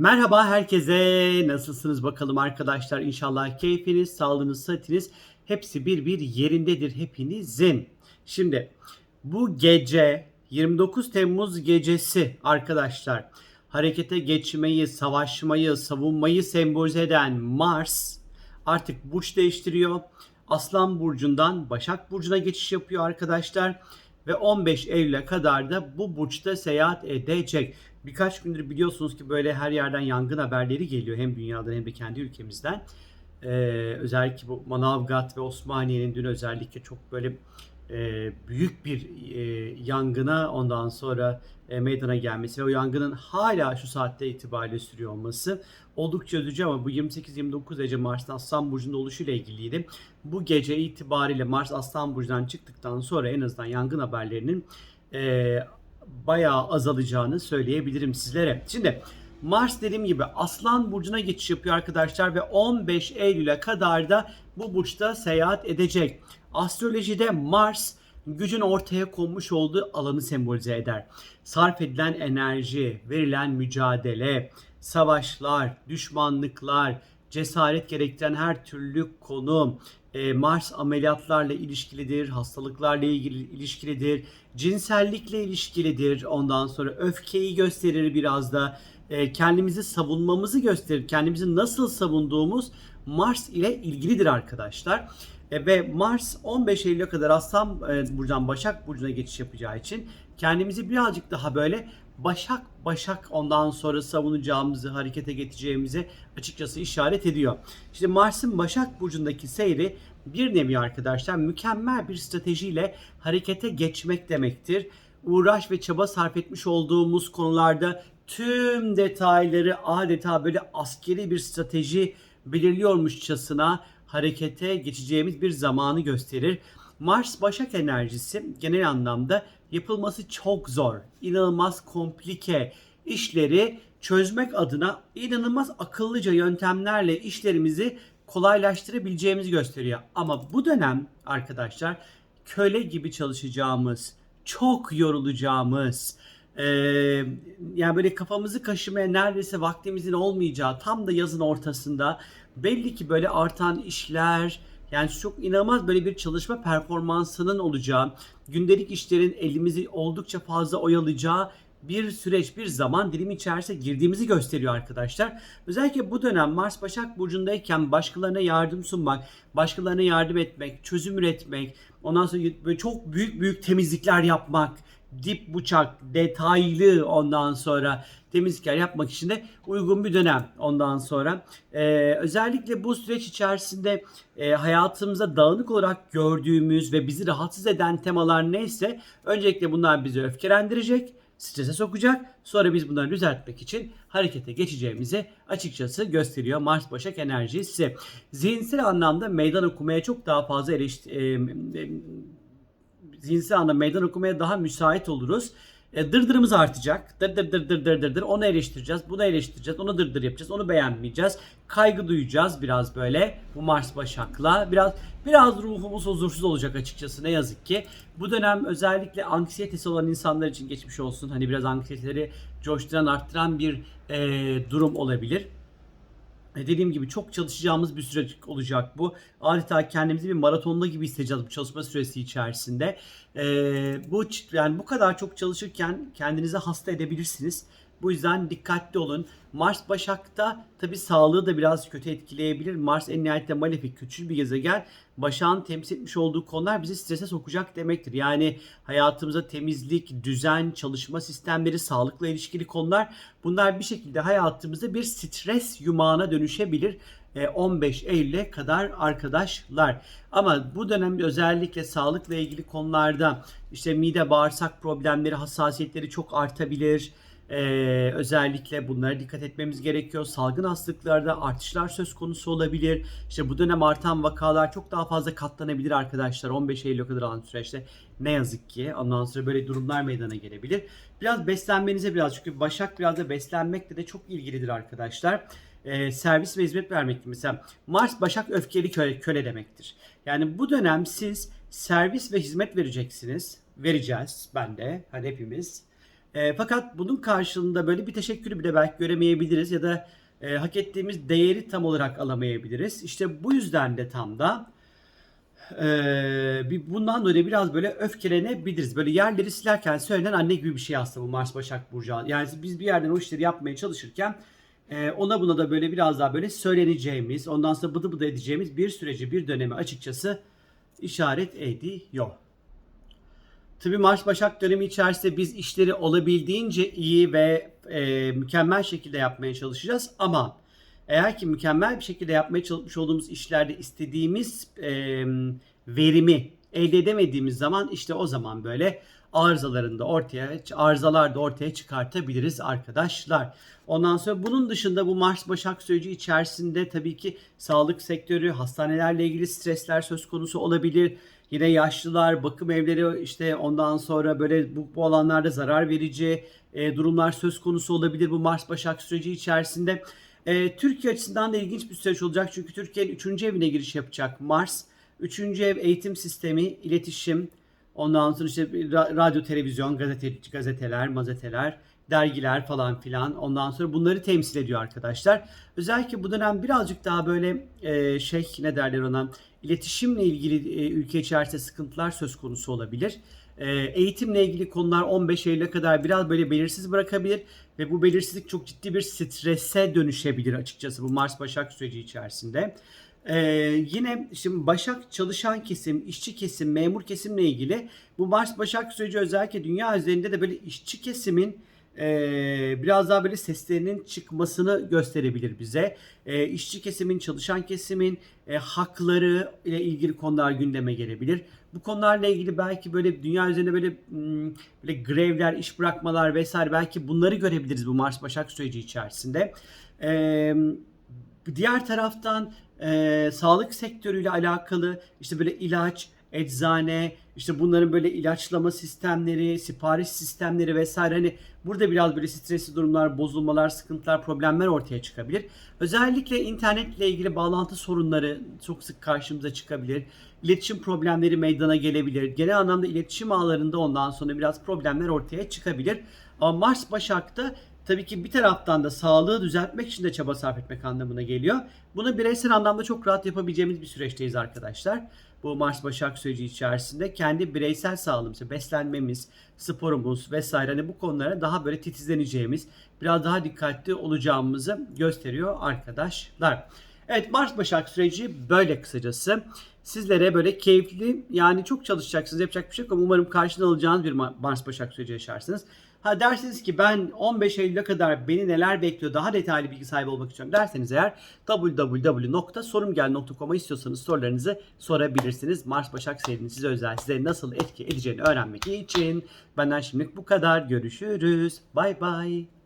Merhaba herkese. Nasılsınız bakalım arkadaşlar? İnşallah keyfiniz, sağlığınız, sıhhatiniz hepsi bir bir yerindedir hepinizin. Şimdi bu gece 29 Temmuz gecesi arkadaşlar harekete geçmeyi, savaşmayı, savunmayı sembolize eden Mars artık burç değiştiriyor. Aslan burcundan Başak burcuna geçiş yapıyor arkadaşlar ve 15 Eylül'e kadar da bu burçta seyahat edecek. Birkaç gündür biliyorsunuz ki böyle her yerden yangın haberleri geliyor hem dünyadan hem de kendi ülkemizden. Ee, özellikle bu Manavgat ve Osmaniye'nin dün özellikle çok böyle e, büyük bir e, yangına ondan sonra e, meydana gelmesi ve o yangının hala şu saatte itibariyle sürüyor olması oldukça üzücü ama bu 28-29 derece Mars'ın Aslan Burcu'nda oluşuyla ilgiliydi. Bu gece itibariyle Mars Aslan Burcu'dan çıktıktan sonra en azından yangın haberlerinin e, bayağı azalacağını söyleyebilirim sizlere. Şimdi Mars dediğim gibi Aslan Burcu'na geçiş yapıyor arkadaşlar ve 15 Eylül'e kadar da bu burçta seyahat edecek. Astrolojide Mars gücün ortaya konmuş olduğu alanı sembolize eder. Sarf edilen enerji, verilen mücadele, savaşlar, düşmanlıklar, cesaret gerektiren her türlü konu, e, Mars ameliyatlarla ilişkilidir, hastalıklarla ilgili ilişkilidir, cinsellikle ilişkilidir. Ondan sonra öfkeyi gösterir biraz da e, kendimizi savunmamızı gösterir. Kendimizi nasıl savunduğumuz Mars ile ilgilidir arkadaşlar. E, ve Mars 15 Eylül'e kadar Aslan e, Burcu'dan Başak Burcu'na geçiş yapacağı için kendimizi birazcık daha böyle Başak Başak ondan sonra savunacağımızı, harekete geçeceğimizi açıkçası işaret ediyor. İşte Mars'ın Başak Burcu'ndaki seyri bir nevi arkadaşlar mükemmel bir stratejiyle harekete geçmek demektir. Uğraş ve çaba sarf etmiş olduğumuz konularda tüm detayları adeta böyle askeri bir strateji belirliyormuşçasına harekete geçeceğimiz bir zamanı gösterir. Mars Başak enerjisi genel anlamda yapılması çok zor, inanılmaz komplike işleri çözmek adına inanılmaz akıllıca yöntemlerle işlerimizi kolaylaştırabileceğimizi gösteriyor. Ama bu dönem arkadaşlar köle gibi çalışacağımız, çok yorulacağımız, ee, yani böyle kafamızı kaşımaya neredeyse vaktimizin olmayacağı tam da yazın ortasında belli ki böyle artan işler yani çok inanılmaz böyle bir çalışma performansının olacağı, gündelik işlerin elimizi oldukça fazla oyalayacağı bir süreç, bir zaman dilimi içerisine girdiğimizi gösteriyor arkadaşlar. Özellikle bu dönem Mars Başak Burcu'ndayken başkalarına yardım sunmak, başkalarına yardım etmek, çözüm üretmek, ondan sonra böyle çok büyük büyük temizlikler yapmak, dip bıçak, detaylı ondan sonra temizlikler yapmak için de uygun bir dönem ondan sonra. Ee, özellikle bu süreç içerisinde e, hayatımızda dağınık olarak gördüğümüz ve bizi rahatsız eden temalar neyse öncelikle bunlar bizi öfkelendirecek strese sokacak. Sonra biz bunları düzeltmek için harekete geçeceğimizi açıkçası gösteriyor Mars Başak enerjisi. Zihinsel anlamda meydan okumaya çok daha fazla eleşti- e, zihinsel anlamda meydan okumaya daha müsait oluruz. E, dırdırımız artacak. Dır dır dır dır dır dır dır. Onu eleştireceğiz. Bunu eleştireceğiz. Onu dırdır yapacağız. Onu beğenmeyeceğiz. Kaygı duyacağız biraz böyle. Bu Mars Başak'la. Biraz biraz ruhumuz huzursuz olacak açıkçası ne yazık ki. Bu dönem özellikle anksiyetesi olan insanlar için geçmiş olsun. Hani biraz anksiyeteleri coşturan, arttıran bir e, durum olabilir. Dediğim gibi çok çalışacağımız bir süreç olacak bu. Adeta kendimizi bir maratonda gibi hissedeceğiz bu çalışma süresi içerisinde. Ee, bu yani bu kadar çok çalışırken kendinizi hasta edebilirsiniz. Bu yüzden dikkatli olun. Mars Başak'ta tabi sağlığı da biraz kötü etkileyebilir. Mars en nihayetinde malefik, küçük bir gezegen. Başak'ın temsil etmiş olduğu konular bizi strese sokacak demektir. Yani hayatımıza temizlik, düzen, çalışma sistemleri, sağlıkla ilişkili konular bunlar bir şekilde hayatımızda bir stres yumağına dönüşebilir. E, 15 Eylül'e kadar arkadaşlar. Ama bu dönemde özellikle sağlıkla ilgili konularda işte mide bağırsak problemleri, hassasiyetleri çok artabilir. Ee, özellikle bunlara dikkat etmemiz gerekiyor. Salgın hastalıklarda artışlar söz konusu olabilir. İşte bu dönem artan vakalar çok daha fazla katlanabilir arkadaşlar. 15 Eylül'e kadar olan süreçte ne yazık ki ondan sonra böyle durumlar meydana gelebilir. Biraz beslenmenize biraz çünkü Başak biraz da beslenmekle de çok ilgilidir arkadaşlar. Ee, servis ve hizmet vermek mesela Mars Başak öfkeli köle, köle demektir. Yani bu dönem siz servis ve hizmet vereceksiniz. Vereceğiz ben de. Hani hepimiz. E, fakat bunun karşılığında böyle bir teşekkürü bile belki göremeyebiliriz ya da e, hak ettiğimiz değeri tam olarak alamayabiliriz. İşte bu yüzden de tam da ee, bir bundan dolayı biraz böyle öfkelenebiliriz. Böyle yerleri silerken söylenen anne gibi bir şey aslında bu Mars Başak Burcu. Yani biz bir yerden o işleri yapmaya çalışırken e, ona buna da böyle biraz daha böyle söyleneceğimiz, ondan sonra bıdı bıdı edeceğimiz bir süreci, bir dönemi açıkçası işaret ediyor. Tabii Mars Başak dönemi içerisinde biz işleri olabildiğince iyi ve e, mükemmel şekilde yapmaya çalışacağız ama eğer ki mükemmel bir şekilde yapmaya çalışmış olduğumuz işlerde istediğimiz e, verimi elde edemediğimiz zaman işte o zaman böyle arızalarında ortaya arızalar da ortaya çıkartabiliriz arkadaşlar. Ondan sonra bunun dışında bu Mars Başak süreci içerisinde tabii ki sağlık sektörü, hastanelerle ilgili stresler söz konusu olabilir. Yine yaşlılar, bakım evleri işte ondan sonra böyle bu, bu alanlarda zarar verici e, durumlar söz konusu olabilir bu Mars Başak süreci içerisinde. E, Türkiye açısından da ilginç bir süreç olacak çünkü Türkiye'nin 3. evine giriş yapacak Mars. 3. ev eğitim sistemi, iletişim, ondan sonra işte radyo, televizyon, gazete, gazeteler, mazeteler, dergiler falan filan. Ondan sonra bunları temsil ediyor arkadaşlar. Özellikle bu dönem birazcık daha böyle e, şey ne derler ona iletişimle ilgili e, ülke içerisinde sıkıntılar söz konusu olabilir. E, eğitimle ilgili konular 15 Eylül'e kadar biraz böyle belirsiz bırakabilir ve bu belirsizlik çok ciddi bir strese dönüşebilir açıkçası bu Mars Başak süreci içerisinde. Ee, yine şimdi Başak çalışan kesim, işçi kesim, memur kesimle ilgili bu Mars Başak süreci özellikle dünya üzerinde de böyle işçi kesimin e, biraz daha böyle seslerinin çıkmasını gösterebilir bize. E, işçi kesimin, çalışan kesimin e, hakları ile ilgili konular gündeme gelebilir. Bu konularla ilgili belki böyle dünya üzerinde böyle hmm, böyle grevler, iş bırakmalar vesaire belki bunları görebiliriz bu Mars Başak süreci içerisinde. E, diğer taraftan e, sağlık sektörüyle alakalı işte böyle ilaç, eczane, işte bunların böyle ilaçlama sistemleri, sipariş sistemleri vesaire hani burada biraz böyle stresli durumlar, bozulmalar, sıkıntılar, problemler ortaya çıkabilir. Özellikle internetle ilgili bağlantı sorunları çok sık karşımıza çıkabilir. İletişim problemleri meydana gelebilir. Genel anlamda iletişim ağlarında ondan sonra biraz problemler ortaya çıkabilir. Ama Mars Başak'ta tabii ki bir taraftan da sağlığı düzeltmek için de çaba sarf etmek anlamına geliyor. Bunu bireysel anlamda çok rahat yapabileceğimiz bir süreçteyiz arkadaşlar. Bu Mars Başak süreci içerisinde kendi bireysel sağlığımız, beslenmemiz, sporumuz vesaire hani bu konulara daha böyle titizleneceğimiz, biraz daha dikkatli olacağımızı gösteriyor arkadaşlar. Evet Mars Başak süreci böyle kısacası. Sizlere böyle keyifli yani çok çalışacaksınız yapacak bir şey yok ama umarım karşına alacağınız bir Mars Başak süreci yaşarsınız. Ha derseniz ki ben 15 Eylül'e kadar beni neler bekliyor daha detaylı bilgi sahibi olmak istiyorum derseniz eğer www.sorumgel.com'a istiyorsanız sorularınızı sorabilirsiniz. Mars Başak serinin size özel size nasıl etki edeceğini öğrenmek için benden şimdilik bu kadar. Görüşürüz. Bay bay.